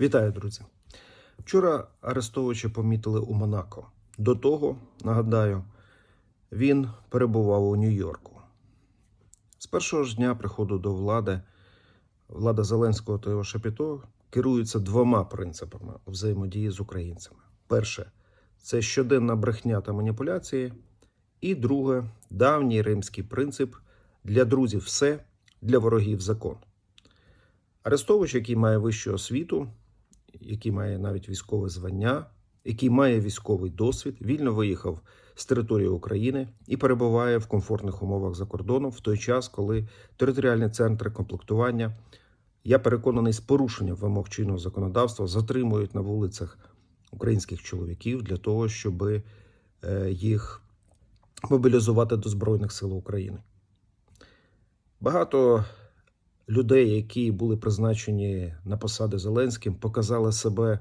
Вітаю, друзі. Вчора Арестовича помітили у Монако. До того, нагадаю, він перебував у Нью-Йорку. З першого ж дня приходу до влади влада Зеленського та його Шапіто керуються двома принципами взаємодії з українцями. Перше це щоденна брехня та маніпуляції. І друге давній римський принцип для друзів все, для ворогів закон. Арестович, який має вищу освіту, який має навіть військове звання, який має військовий досвід, вільно виїхав з території України і перебуває в комфортних умовах за кордоном в той час, коли територіальні центри комплектування, я переконаний, з порушенням вимог чинного законодавства затримують на вулицях українських чоловіків для того, щоб е, їх мобілізувати до Збройних сил України. Багато людей, які були призначені на посади Зеленським, показали себе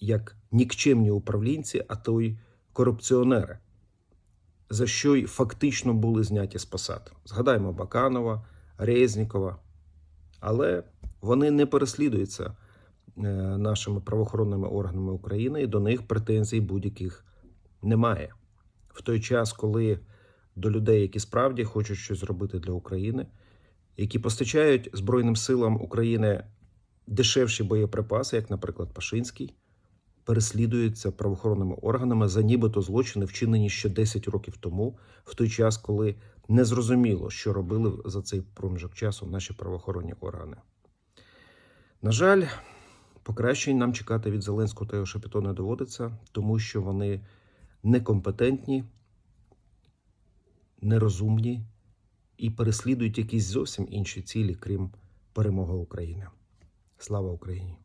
як нікчемні управлінці, а то й корупціонери, за що й фактично були зняті з посад. Згадаємо Баканова, Резнікова. Але вони не переслідуються е, нашими правоохоронними органами України, і до них претензій будь-яких немає. В той час, коли до людей, які справді хочуть щось зробити для України, які постачають Збройним силам України дешевші боєприпаси, як, наприклад, Пашинський, переслідуються правоохоронними органами за нібито злочини, вчинені ще 10 років тому, в той час, коли не зрозуміло, що робили за цей проміжок часу наші правоохоронні органи. На жаль, покращень нам чекати від Зеленського та його Шапіто не доводиться, тому що вони некомпетентні, нерозумні і переслідують якісь зовсім інші цілі, крім перемоги України. Слава Україні!